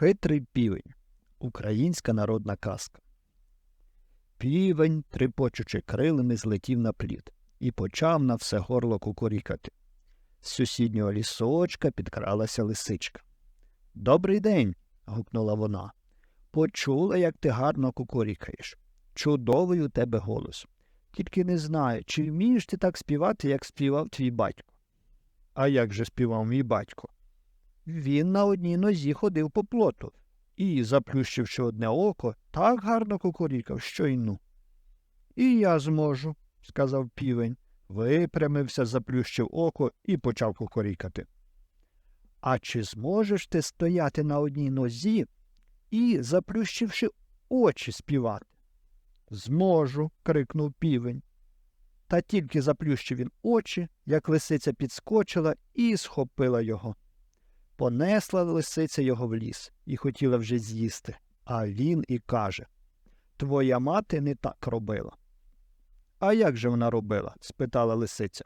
Хитрий півень. Українська народна казка. Півень, трипочучи крилами, злетів на плід і почав на все горло кукурікати. З сусіднього лісочка підкралася лисичка. Добрий день. гукнула вона. Почула, як ти гарно кукурікаєш. Чудовий у тебе голос. Тільки не знаю, чи вмієш ти так співати, як співав твій батько. А як же співав мій батько? Він на одній нозі ходив по плоту і, заплющивши одне око, так гарно кукурікав, що й ну. І я зможу, сказав півень, випрямився, заплющив око і почав кукурікати. А чи зможеш ти стояти на одній нозі і, заплющивши очі, співати? Зможу. крикнув півень. Та тільки заплющив він очі, як лисиця підскочила і схопила його. Понесла лисиця його в ліс і хотіла вже з'їсти, а він і каже Твоя мати не так робила. А як же вона робила? спитала лисиця.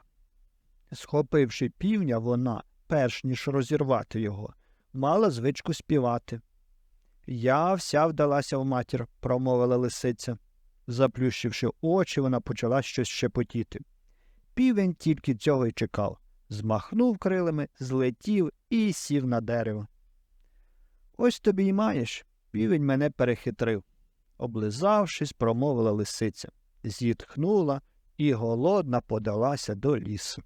Схопивши півня, вона, перш ніж розірвати його, мала звичку співати. Я вся вдалася в матір, промовила лисиця. Заплющивши очі, вона почала щось шепотіти. Півень тільки цього й чекав. Змахнув крилами, злетів і сів на дерево. Ось тобі й маєш. Півень мене перехитрив. Облизавшись, промовила лисиця, зітхнула і голодна подалася до лісу.